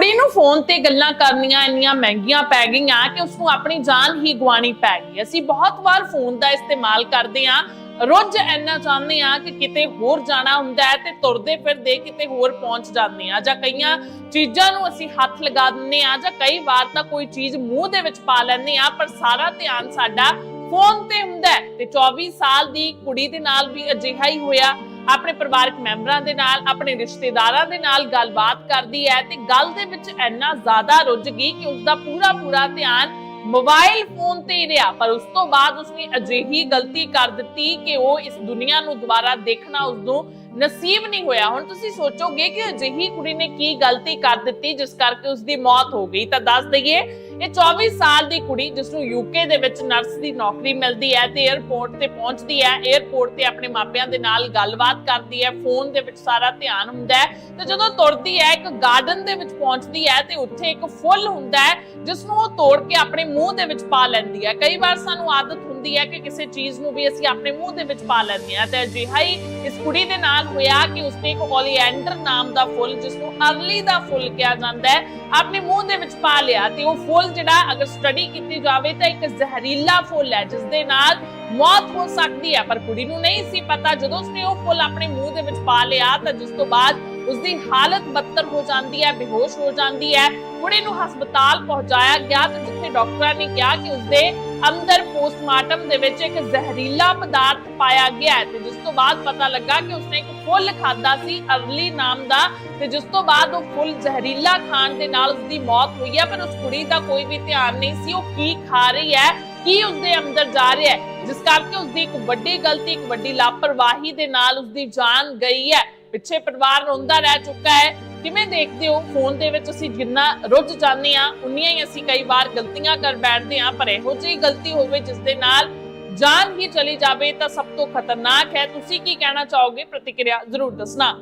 ਕੁੜੀ ਨੂੰ ਫੋਨ ਤੇ ਗੱਲਾਂ ਕਰਨੀਆਂ ਇੰਨੀਆਂ ਮਹਿੰਗੀਆਂ ਪੈ ਗਈਆਂ ਕਿ ਉਸ ਨੂੰ ਆਪਣੀ ਜਾਨ ਹੀ ਗਵਾਣੀ ਪੈ ਗਈ। ਅਸੀਂ ਬਹੁਤ ਵਾਰ ਫੋਨ ਦਾ ਇਸਤੇਮਾਲ ਕਰਦੇ ਹਾਂ। ਰੋਜ਼ ਇੰਨਾ ਚਾਹੁੰਦੇ ਆ ਕਿ ਕਿਤੇ ਹੋਰ ਜਾਣਾ ਹੁੰਦਾ ਹੈ ਤੇ ਤੁਰਦੇ ਫਿਰਦੇ ਕਿਤੇ ਹੋਰ ਪਹੁੰਚ ਜਾਂਦੇ ਆ ਜਾਂ ਕਈਆਂ ਚੀਜ਼ਾਂ ਨੂੰ ਅਸੀਂ ਹੱਥ ਲਗਾ ਦਿੰਦੇ ਆ ਜਾਂ ਕਈ ਵਾਰ ਤਾਂ ਕੋਈ ਚੀਜ਼ ਮੂੰਹ ਦੇ ਵਿੱਚ ਪਾ ਲੈਂਦੇ ਆ ਪਰ ਸਾਰਾ ਧਿਆਨ ਸਾਡਾ ਫੋਨ ਤੇ ਹੁੰਦਾ ਹੈ ਤੇ 24 ਸਾਲ ਦੀ ਕੁੜੀ ਦੇ ਨਾਲ ਵੀ ਅਜਿਹਾ ਹੀ ਹੋਇਆ। ਆਪਣੇ ਪਰਿਵਾਰਕ ਮੈਂਬਰਾਂ ਦੇ ਨਾਲ, ਆਪਣੇ ਰਿਸ਼ਤੇਦਾਰਾਂ ਦੇ ਨਾਲ ਗੱਲਬਾਤ ਕਰਦੀ ਹੈ ਤੇ ਗੱਲ ਦੇ ਵਿੱਚ ਇੰਨਾ ਜ਼ਿਆਦਾ ਰੁੱਝ ਗਈ ਕਿ ਉਸ ਦਾ ਪੂਰਾ ਪੂਰਾ ਧਿਆਨ ਮੋਬਾਈਲ ਫੋਨ ਤੇ ਹੀ ਰਿਹਾ। ਪਰ ਉਸ ਤੋਂ ਬਾਅਦ ਉਸਨੇ ਅਜਿਹੀ ਗਲਤੀ ਕਰ ਦਿੱਤੀ ਕਿ ਉਹ ਇਸ ਦੁਨੀਆ ਨੂੰ ਦੁਬਾਰਾ ਦੇਖਣਾ ਉਸ ਨੂੰ ਨਸੀਬ ਨਹੀਂ ਹੋਇਆ। ਹੁਣ ਤੁਸੀਂ ਸੋਚੋਗੇ ਕਿ ਅਜਿਹੀ ਕੁੜੀ ਨੇ ਕੀ ਗਲਤੀ ਕਰ ਦਿੱਤੀ, ਜਿਸ ਕਰਕੇ ਉਸ ਦੀ ਮੌਤ ਹੋ ਗਈ। ਤਾਂ ਦੱਸ ਦਈਏ ਇਹ 24 ਸਾਲ ਦੀ ਕੁੜੀ ਜਿਸ ਨੂੰ ਯੂਕੇ ਦੇ ਵਿੱਚ ਨਰਸ ਦੀ ਨੌਕਰੀ ਮਿਲਦੀ ਹੈ ਤੇ 에ਅਰਪੋਰਟ ਤੇ ਪਹੁੰਚਦੀ ਹੈ 에ਅਰਪੋਰਟ ਤੇ ਆਪਣੇ ਮਾਪਿਆਂ ਦੇ ਨਾਲ ਗੱਲਬਾਤ ਕਰਦੀ ਹੈ ਫੋਨ ਦੇ ਵਿੱਚ ਸਾਰਾ ਧਿਆਨ ਹੁੰਦਾ ਹੈ ਤੇ ਜਦੋਂ ਤੁਰਦੀ ਹੈ, ਇੱਕ ਗਾਰਡਨ ਦੇ ਵਿੱਚ ਪਹੁੰਚਦੀ ਹੈ ਤੇ ਉੱਥੇ ਇੱਕ ਫੁੱਲ ਹੁੰਦਾ ਹੈ, ਜਿਸ ਨੂੰ ਉਹ ਤੋੜ ਕੇ ਆਪਣੇ ਮੂੰਹ ਦੇ ਵਿੱਚ ਪਾ ਲੈਂਦੀ ਹੈ। ਕਈ ਵਾਰ ਸਾਨੂੰ ਆਦਤ ਹੁੰਦੀ ਹੈ ਕਿ ਕਿਸੇ ਚੀਜ਼ ਨੂੰ ਵੀ ਅਸੀਂ ਆਪਣੇ ਮੂੰਹ ਦੇ ਵਿੱਚ ਪਾ ਲੈਂਦੇ ਹਾਂ। ਤੇ ਅਜਿਹਾ ਹੀ ਇਸ ਕੁੜੀ ਦੇ ਨਾਲ ਹੋਇਆ ਕਿ ਉਸਨੇ ਇੱਕ ਓਲੀਐਂਡਰ ਨਾਮ ਦਾ ਫੁੱਲ, ਜਿਸ ਨੂੰ ਅਰਲੀ ਦਾ ਫੁੱਲ ਕਿਹਾ ਜਾਂਦਾ ਹੈ, ਆਪਣੇ ਮੂੰਹ ਦੇ ਵਿੱਚ ਪਾ ਲਿਆ ਤੇ ਉਹ ਫੁੱਲ ਜਿਹੜਾ ਅਗਰ ਸਟੱਡੀ ਕੀਤੀ ਜਾਵੇ ਤਾਂ ਇੱਕ ਜ਼ਹਿਰੀਲਾ ਫੁੱਲ ਹੈ, ਜਿਸ ਦੇ ਨਾਲ ਮੌਤ ਹੋ ਸਕਦੀ ਹੈ। ਪਰ ਕੁੜੀ ਨੂੰ ਨਹੀਂ ਸੀ ਪਤਾ, ਜਦੋਂ ਉਸਨੇ ਉਹ ਫੁੱਲ ਆਪਣੇ ਮੂੰਹ ਦੇ ਵਿੱਚ ਪਾ ਲਿਆ, ਤਾਂ ਜਿਸ ਤੋਂ ਬਾਅਦ ਉਸਦੀ ਹਾਲਤ ਬਦਤਰ ਹੋ ਜਾਂਦੀ ਹੈ, ਬੇਹੋਸ਼ ਹੋ ਜਾਂਦੀ ਹੈ। ਕੁੜੀ ਨੂੰ ਹਸਪਤਾਲ ਪਹੁੰਚਾਇਆ ਗਿਆ ਤੇ ਜਿੱਥੇ ਡਾਕਟਰਾਂ ਨੇ ਕਿਹਾ ਕਿ ਉਸਦੇ ਅੰਦਰ ਪੋਸਟਮਾਰਟਮ ਦੇ ਵਿੱਚ ਇੱਕ ਜ਼ਹਿਰੀਲਾ ਪਦਾਰਥ ਪਾਇਆ ਗਿਆ ਤੇ ਜਿਸ ਤੋਂ ਬਾਅਦ ਪਤਾ ਲੱਗਾ ਕਿ ਉਸਨੇ ਇੱਕ ਫੁੱਲ ਖਾਦਾ ਸੀ, ਅਰਲੀ ਨਾਮ ਦਾ ਤੇ ਜਿਸ ਤੋਂ ਬਾਅਦ ਉਹ ਫੁੱਲ ਜ਼ਹਿਰੀਲਾ ਖਾਣ ਦੇ ਨਾਲ ਉਸਦੀ ਮੌਤ ਹੋਈ ਹੈ, ਪਰ ਉਸ ਕੁੜੀ ਦਾ ਕੋਈ ਵੀ ਧਿਆਨ ਨਹੀਂ ਸੀ, ਉਹ ਕੀ ਖਾ ਰਹੀ ਹੈ, ਕੀ ਉਸਦੇ ਅੰਦਰ ਜਾ ਰਿਹਾ ਹੈ। ਜਿਸ ਕਰਕੇ ਉਸਦੀ ਇੱਕ ਵੱਡੀ ਗਲਤੀ, ਇੱਕ ਵੱਡੀ ਲਾਪਰਵਾਹੀ ਦੇ ਨਾਲ ਉਸਦੀ ਜਾਨ ਗਈ ਹੈ। ਪਿੱਛੇ ਪਰਿਵਾਰ ਰੋਂਦਾ ਰਹਿ ਚੁੱਕਾ ਹੈ। ਕਿਵੇਂ ਦੇਖਦੇ ਹੋ? ਫੋਨ ਦੇ ਵਿੱਚ ਅਸੀਂ ਜਿੰਨਾ ਰੁੱਝ ਜਾਂਦੇ ਆ ਉਨੀਆਂ ਹੀ ਅਸੀਂ ਕਈ ਵਾਰ ਗਲਤੀਆਂ ਕਰ ਬੈਠਦੇ ਆ ਪਰ ਇਹੋ ਜਿਹੀ ਗਲਤੀ ਹੋਵੇ ਜਿਸ ਦੇ ਨਾਲ ਜਾਨ ਹੀ ਚਲੀ ਜਾਵੇ ਤਾਂ ਸਭ ਤੋਂ ਖਤਰਨਾਕ ਹੈ। ਤੁਸੀਂ ਕੀ ਕਹਿਣਾ ਚਾਹੋਗੇ? ਪ੍ਰਤੀਕਿਰਿਆ ਜ਼ਰੂਰ ਦੱਸਣਾ।